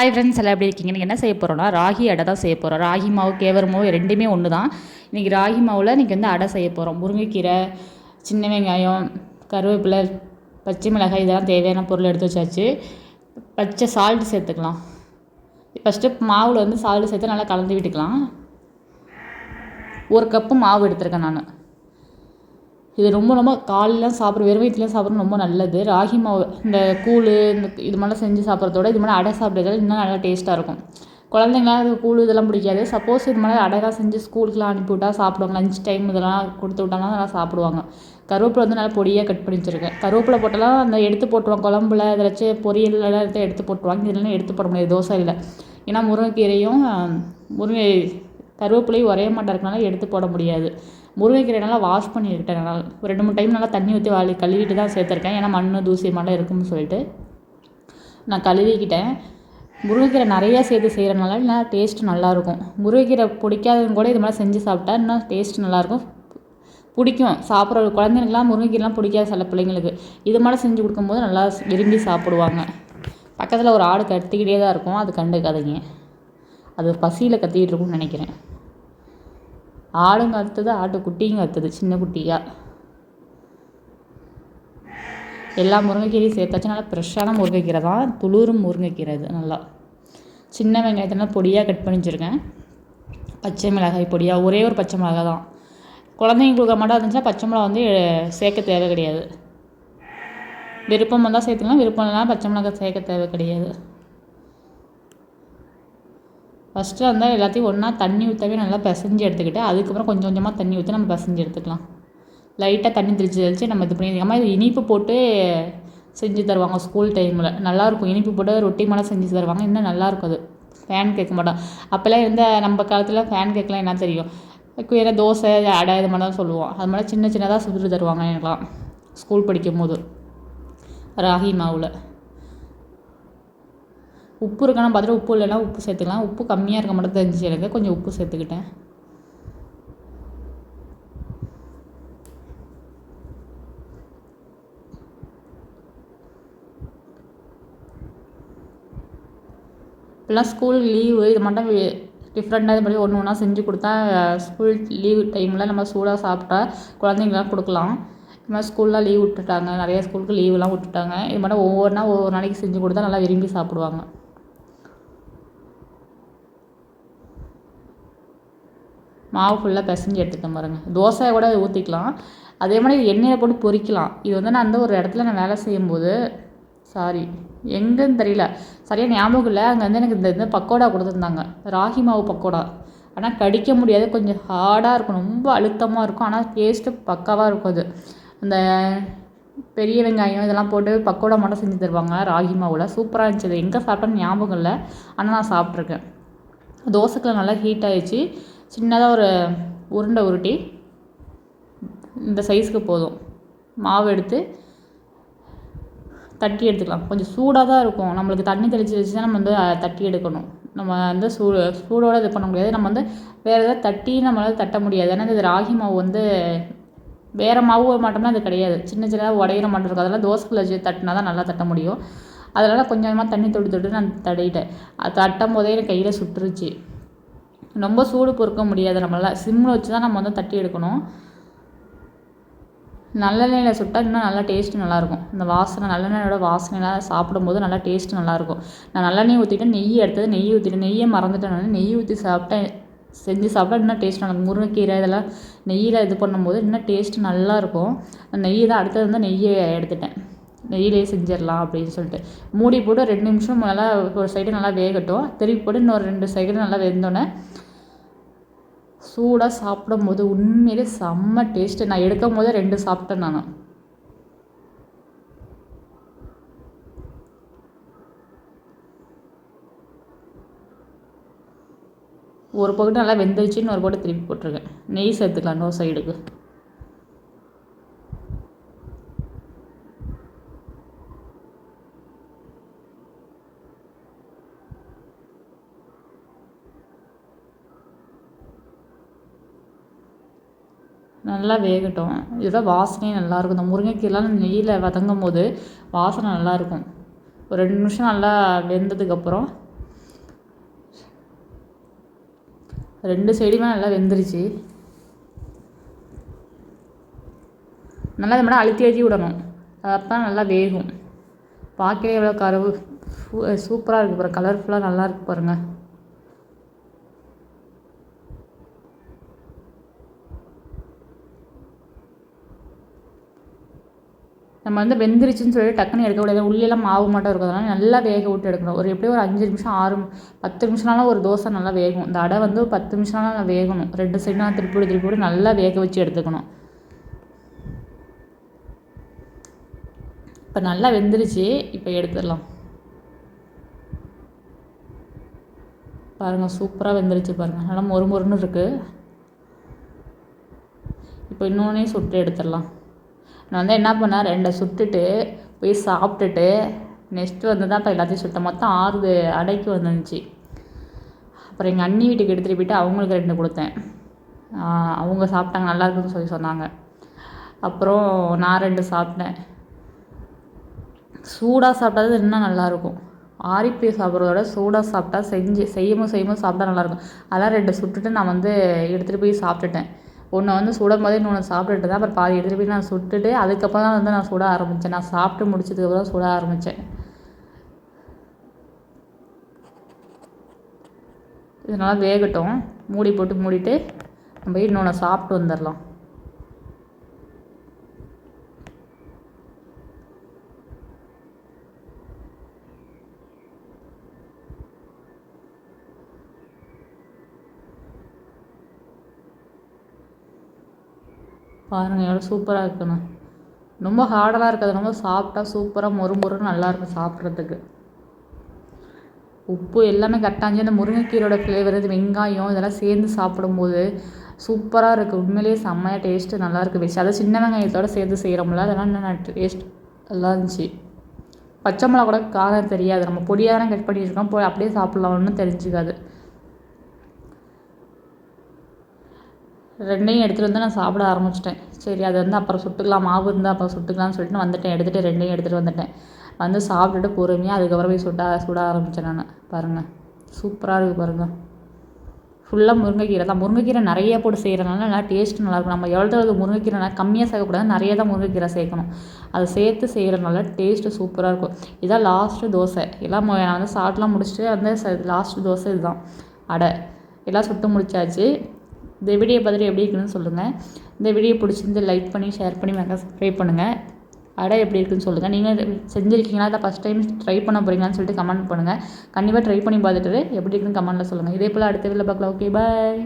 Hi friends எல்லாம் எப்படி இருக்கீங்க? என்ன செய்ய போகிறோம்னா ராகி அடை தான் செய்ய போகிறோம் ராகி மாவு கேவர் மாவு ரெண்டுமே ஒன்று தான் இன்றைக்கி ராகி மாவில் இன்றைக்கி வந்து அடை செய்ய போகிறோம் முருங்கைக்கீரை சின்ன வெங்காயம் கருவேப்பிலை பச்சை மிளகாய் இதெல்லாம் தேவையான பொருள் எடுத்து வச்சாச்சு. பச்சை சால்ட் சேர்த்துக்கலாம். ஃபஸ்ட்டு மாவில் வந்து சால்ட் சேர்த்து நல்லா கலந்து விட்டுக்கலாம். ஒரு கப்பு மாவு எடுத்திருக்கேன் நான். இது ரொம்ப ரொம்ப காலையிலாம் சாப்பிட்ற வெறும் வயிற்றுல சாப்பிட்றது ரொம்ப நல்லது. ராகி மாவு இந்த கூழ் இந்த இது மாதிரிலாம் செஞ்சு சாப்பிட்றதோட இது மாதிரி அடை சாப்பிட்றதால இன்னும் நல்லா டேஸ்ட்டாக இருக்கும். குழந்தைங்களாம் இது கூழ் இதெல்லாம் பிடிக்காது. சப்போஸ் இது மாதிரி அடைலாம் செஞ்சு ஸ்கூலுக்குலாம் அனுப்பிவிட்டா சாப்பிடுவாங்க. லஞ்ச் டைம் இதெல்லாம் கொடுத்து விட்டாலும் நல்லா சாப்பிடுவாங்க. கருவேப்பிலை வந்து நல்லா பொடியாக கட் பண்ணி வச்சுருக்கேன். கருவேப்பிலை போட்டாலும் அந்த எடுத்து போட்டுருவாங்க குழம்புல இதில் பொரியல் எல்லாம் எடுத்து எடுத்து போட்டுருவாங்க. இதெல்லாம் எடுத்து போட முடியாது. தோசையில் ஏன்னா முருங்கைக்கீரையும் முருங்கை கருவேப்பிலையும் ஒரே மாட்டா இருக்கனால எடுத்து போட முடியாது. முருங்கைக்கீரை நல்லா வாஷ் பண்ணிக்கிட்டேன் நல்லா ஒரு ரெண்டு மூணு டைம் நல்லா தண்ணி ஊற்றி வாழி கழுவிட்டு தான் சேர்த்துருக்கேன். ஏன்னா மண் தூசி மாதிரிலாம் இருக்கும்னு சொல்லிட்டு. நான் கழுவிக்கிட்டேன். முருங்கைக்கீரை நிறையா சேர்த்து செய்கிறனால நல்லா டேஸ்ட் நல்லாயிருக்கும். முருங்கைக்கீரை பிடிக்காதவங்க கூட இது மாதிரி செஞ்சு சாப்பிட்டா இன்னும் டேஸ்ட் நல்லாயிருக்கும். பிடிக்கும். சாப்பிட்ற குழந்தைங்களுக்குலாம் முருங்கைக்கீரைலாம் பிடிக்காது சில பிள்ளைங்களுக்கு. இது மாதிரி செஞ்சு கொடுக்கும்போது நல்லா விரும்பி சாப்பிடுவாங்க. பக்கத்தில் ஒரு ஆடு கத்திக்கிட்டே தான் இருக்கும். அது கண்டுக்காதீங்க அது பசியில் கத்திக்கிட்டு இருக்கும்னு நினைக்கிறேன். ஆடுங்க கத்துது ஆட்டுக்குட்டியும் கத்துது சின்ன குட்டியாக எல்லா முருங்கைக்கீரையும் சேர்த்தாச்சு நல்லா ஃப்ரெஷ்ஷான முருங்கைக்கீரை தான் துளிரும் முருங்கைக்கீரை இது நல்லா. சின்ன வெங்காயத்தில் பொடியாக கட் பண்ணி வச்சுருக்கேன். பச்சை மிளகாய் பொடியாக ஒரே ஒரு பச்சை மிளகாய் தான். குழந்தைங்க கொடுக்க மாட்டா இருந்துச்சுன்னா பச்சை மிளகா வந்து சேர்க்க தேவை கிடையாது. விருப்பம் வந்தால் சேர்த்துக்கலாம் விருப்பம் இல்லைனா பச்சை மிளகாய் சேர்க்க தேவை கிடையாது. ஃபஸ்ட்டு வந்து எல்லாத்தையும் ஒன்றா தண்ணி ஊற்றவே நல்லா பிசைஞ்சு எடுத்துக்கிட்டு அதுக்கப்புறம் கொஞ்சம் கொஞ்சமாக தண்ணி ஊற்றி நம்ம பிசைஞ்சு எடுத்துக்கலாம். லைட்டாக தண்ணி தெளித்து தெளித்து நம்ம இது பண்ணி அம்மா இது இனிப்பு போட்டு செஞ்சு தருவாங்க ஸ்கூல் டைமில் நல்லாயிருக்கும் இனிப்பு போட்டு ரொட்டி மேலே செஞ்சு தருவாங்க. இன்னும் நல்லாயிருக்கும் அது. ஃபேன் கேட்க மாட்டோம். அப்போல்லாம் இருந்த நம்ம காலத்தில் ஃபேன் கேட்கலாம் என்ன தெரியும்? வேறு தோசை அடை இது மாதிரி தான் சொல்லுவோம். அது மாதிரி சின்ன சின்னதாக சுட்டு தருவாங்க எனக்குலாம் ஸ்கூல் படிக்கும் போது ராகி மாவில். உப்பு இருக்கான்னு பார்த்துட்டு உப்பு இல்லைன்னா உப்பு சேர்த்துக்கலாம். உப்பு கம்மியாக இருக்க மட்டும் தெரிஞ்சு எனக்கு. கொஞ்சம் உப்பு சேர்த்துக்கிட்டேன். இப்போல்லாம் ஸ்கூல் லீவு இது மட்டும் டிஃப்ரெண்ட்டாக இது மாதிரி ஒன்று ஒன்றா செஞ்சு கொடுத்தா ஸ்கூல் லீவு டைமில் நம்ம சூடாக சாப்பிட்டா குழந்தைங்களாம் கொடுக்கலாம். இது மாதிரி ஸ்கூல்லாம் லீவ் விட்டுட்டாங்க. நிறைய ஸ்கூலுக்கு லீவுலாம் விட்டுட்டாங்க. இது மாதிரி ஒவ்வொன்றா ஒவ்வொரு நாளைக்கு செஞ்சு கொடுத்தா நல்லா விரும்பி சாப்பிடுவாங்க. மாவு ஃபுல்லாக பிசைஞ்சு எடுத்துகிட்டேன் பாருங்கள் தோசையை கூட ஊற்றிக்கலாம் அதே மாதிரி எண்ணெயில் போட்டு பொறிக்கலாம் இது வந்து நான் அந்த ஒரு இடத்துல நான் வேலை செய்யும்போது சாரி எங்கேன்னு தெரியல. சரியாக ஞாபகம் இல்லை. அங்கே வந்து எனக்கு இந்த இந்த பக்கோடா கொடுத்துருந்தாங்க. ராகி மாவு பக்கோடா. ஆனால் கடிக்க முடியாது. கொஞ்சம் ஹார்டாக இருக்கும். ரொம்ப அழுத்தமாக இருக்கும். ஆனால் டேஸ்ட்டு பக்காவாக இருக்கும் அது. அந்த பெரிய வெங்காயம் இதெல்லாம் போட்டு பக்கோடா மட்டும் செஞ்சு தருவாங்க. ராகி மாவில். சூப்பராக இருந்துச்சு அது. எங்கே சாப்பிட்டேன்னு ஞாபகம் இல்லை. ஆனால் நான் சாப்பிட்ருக்கேன் தோசைக்கெல்லாம் நல்லா ஹீட் ஆகிடுச்சு சின்னதாக ஒரு உருண்டை உருட்டி இந்த சைஸுக்கு போதும். மாவு எடுத்து தட்டி எடுத்துக்கலாம். கொஞ்சம் சூடாக தான் இருக்கும். நம்மளுக்கு தண்ணி தெளித்து வச்சு தான் நம்ம வந்து தட்டி எடுக்கணும். நம்ம வந்து சூடு சூடோடு இது பண்ண முடியாது. நம்ம வந்து வேறு எதாவது தட்டி நம்மளால் தட்ட முடியாது. ஏன்னா இது ராகி மாவு வந்து வேறு மாவு மாட்டோம்னா அது கிடையாது. சின்ன சின்னதாக உடையிற மாட்டோம் இருக்கும். அதெல்லாம் தோசைக்குள்ள வச்சு தட்டினா தான் நல்லா தட்ட முடியும். அதனால் கொஞ்சமாக தண்ணி தொட்டு தொட்டு நான் தடையிட்டேன் அது தட்டும் போதே எனக்கு கையில் சுட்டுருச்சு. ரொம்ப சூடு பொறுக்க முடியாது நம்மளால். சிம்மில் வச்சு தான் நம்ம வந்து தட்டி எடுக்கணும். நல்லெண்ணெயில் சுட்டால் இன்னும் நல்லா டேஸ்ட்டு நல்லாயிருக்கும். இந்த வாசனை நல்லெண்ணெயோட வாசனைலாம் சாப்பிடும்போது நல்லா டேஸ்ட்டு நல்லாயிருக்கும். நான் நல்லெண்ணெய் ஊற்றிட்டேன் நெய் எடுத்தது நெய் ஊற்றிட்டேன் நெய்யை மறந்துட்டேன். நெய் ஊற்றி சாப்பிட்டேன் செஞ்சு சாப்பிட்டா இன்னும் டேஸ்ட் நல்லா முருங்கைக்கீரை இதெல்லாம் நெய்யில் இது பண்ணும்போது இன்னும் டேஸ்ட்டு நல்லாயிருக்கும். நெய் தான் அடுத்தது வந்து நெய்யை எடுத்துட்டேன். நெய்யிலே செஞ்சிடலாம் அப்படின்னு சொல்லிட்டு. மூடி போட்டு ரெண்டு நிமிஷம் நல்லா ஒரு சைடு நல்லா வேகட்டும். திருப்பி போட்டு இன்னொரு ரெண்டு சைடு நல்லா வெந்தோடனே சூடாக சாப்பிடும் போது உண்மையிலே செம்ம டேஸ்ட்டு நான் எடுக்கும் போதே ரெண்டு சாப்பிட்டேன் நான். ஒரு பக்கத்து நல்லா வெந்துருச்சுன்னு இன்னொரு பக்கம் திருப்பி போட்டிருக்கேன். நெய் சேர்த்துக்கலாம் இன்னொரு சைடுக்கு நல்லா வேகட்டும். இதோட வாசனையும் நல்லாயிருக்கும் இந்த முருங்கைக்கீரைலாம் நெய்யில் வதங்கும் போது வாசனை நல்லாயிருக்கும் ஒரு ரெண்டு நிமிஷம் நல்லா வெந்ததுக்கப்புறம் ரெண்டு சைடுமே நல்லா வெந்துருச்சு. நல்லா இதை மட்டும் அழுத்தி அழுத்தி விடணும். அப்போ நல்லா வேகும். பார்க்கவே எவ்வளோ கரவு. சூப்பராக இருக்குது பாருங்கள் கலர்ஃபுல்லாக நல்லா இருக்குது பாருங்கள் நம்ம வந்து வெந்துருச்சுன்னு சொல்லி டக்குன்னு எடுக்கக்கூடாது உள்ளெல்லாம் மாவு மட்டும் இருக்கிறதுனால நல்லா வேக விட்டு எடுக்கணும். ஒரு எப்படியும் ஒரு அஞ்சு நிமிஷம் ஆறு பத்து நிமிஷம்னாலும் ஒரு தோசை நல்லா வேகும். இந்த அடை வந்து பத்து நிமிஷம்னாலும் நல்லா வேகணும். ரெண்டு சைடுனா திருப்பி திருப்பி நல்லா வேக வச்சு எடுத்துக்கணும். இப்போ நல்லா வெந்துருச்சு. இப்போ எடுத்துடலாம். பாருங்கள் சூப்பராக வெந்துருச்சு பாருங்கள் நல்லா மொறு மொறுன்னு இருக்குது இப்போ இன்னொன்னே சுட்டு எடுத்துடலாம். நான் வந்து என்ன பண்ணேன் ரெண்டை சுட்டுட்டு போய் சாப்பிட்டுட்டு நெக்ஸ்ட்டு வந்து தான் இப்போ எல்லாத்தையும் சுட்டேன். மொத்தம் ஆறு அடைக்கு வந்துருந்துச்சு. அப்புறம் எங்கள் அண்ணி வீட்டுக்கு எடுத்துகிட்டு போயிட்டு அவங்களுக்கு ரெண்டு கொடுத்தேன். அவங்க சாப்பிட்டாங்க நல்லா இருக்குன்னு சொல்லி சொன்னாங்க. அப்புறம் நான் ரெண்டு சாப்பிட்டேன். சூடாக சாப்பிட்டா இன்னும் நல்லாயிருக்கும் ஆரிப்பே சாப்பிட்றதோட சூடாக சாப்பிட்டா செஞ்சு செய்யமும் செய்யமும் சாப்பிட்டா நல்லாயிருக்கும் அதெல்லாம் ரெண்டு சுட்டுட்டு நான் வந்து எடுத்துகிட்டு போய் சாப்பிட்டுட்டேன். ஒன்றை வந்து சுடும் போதே இன்னொன்று சாப்பிட்டுட்டு தான் அப்புறம் பாதி எடுத்துகிட்டு போய் நான் சுட்டுட்டு அதுக்கப்புறம் தான் வந்து நான் சுட ஆரம்பித்தேன் நான் சாப்பிட்டு முடிச்சதுக்கப்புறம் சுட ஆரம்பித்தேன் இதனால் வேகட்டும். மூடி போட்டு மூடிட்டு நம்ம இன்னொன்று சாப்பிட்டு வந்துடலாம் பாருங்கள் எவ்வளோ சூப்பராக இருக்குன்னு. ரொம்ப ஹார்டெல்லாம் இருக்காது. ரொம்ப சாப்பிட்டா சூப்பராக மொறு மொறுன்னு நல்லாயிருக்கும் சாப்பிட்றதுக்கு. உப்பு எல்லாமே கட்டாஞ்சி அந்த முருங்கைக்கீரோட ஃப்ளேவர் இது வெங்காயம் இதெல்லாம் சேர்ந்து சாப்பிடும்போது சூப்பராக இருக்குது உண்மையிலேயே செம்மையாக டேஸ்ட்டு நல்லா இருக்குது வச்சு அதை சின்ன வெங்காயத்தோடு சேர்த்து செய்கிறோம்ல அதெல்லாம் இன்னும் டேஸ்ட் நல்லா இருந்துச்சு. பச்சை மிளகா கூட காரம் தெரியாது. நம்ம பொடியாக தானே கட் பண்ணியிருக்கோம் போய் அப்படியே சாப்பிட்லாம் ஒன்றும் தெரிஞ்சுக்காது. ரெண்டையும் எடுத்துகிட்டு வந்து நான் சாப்பிட ஆரம்பிச்சிட்டேன். சரி அது வந்து அப்புறம் சுட்டுக்கலாம் மாவு இருந்தால் அப்புறம் சுட்டுக்கலாம்னு சொல்லிட்டு வந்துட்டேன். எடுத்துகிட்டு ரெண்டையும் எடுத்துகிட்டு வந்துட்டேன். வந்து சாப்பிட்டுட்டு பொறுமையாக அதுக்கப்புறம் போய் சுட்ட சுட ஆரம்பித்தேன் நான். பாருங்கள் சூப்பராக இருக்குது பாருங்கள் ஃபுல்லாக முருங்கைக்கீரை தான். முருங்கைக்கீரை நிறைய போட்டு செய்கிறனால நல்லா டேஸ்ட்டு நல்லாயிருக்கும் நம்ம எவ்வளோ எவ்வளோ முருங்கைக்கீரை கம்மியாக சேர்க்கக்கூடாது. நிறைய தான் முருங்கைக்கீரை சேர்க்கணும். அதை சேர்த்து செய்கிறனால டேஸ்ட்டு சூப்பராக இருக்கும். இதான் லாஸ்ட்டு தோசை. எல்லாம் நான் வந்து சாப்பிட்லாம் முடிச்சுட்டு வந்து லாஸ்ட்டு தோசை இதுதான். அடை. எல்லாம் சுட்டு முடிச்சாச்சு. இந்த வீடியோ பார்த்துட்டு எப்படி இருக்குன்னு சொல்லுங்கள் இந்த வீடியோ பிடிச்சிருந்து லைக் பண்ணி ஷேர் பண்ணி மேலே சப்ஸ்கிரைப் பண்ணுங்கள் அடை எப்படி இருக்குன்னு சொல்லுங்கள் நீங்கள் செஞ்சுருக்கீங்களா? அதை ஃபஸ்ட் டைம் ட்ரை பண்ண போகிறீங்களான்னு சொல்லிட்டு கமெண்ட் பண்ணுங்கள் கண்டிப்பாக ட்ரை பண்ணி பார்த்துட்டு எப்படி இருக்குன்னு கமெண்ட்டில் சொல்லுங்கள் இதே போல் அடுத்த வீடியோவில் பார்க்கலாம். Okay bye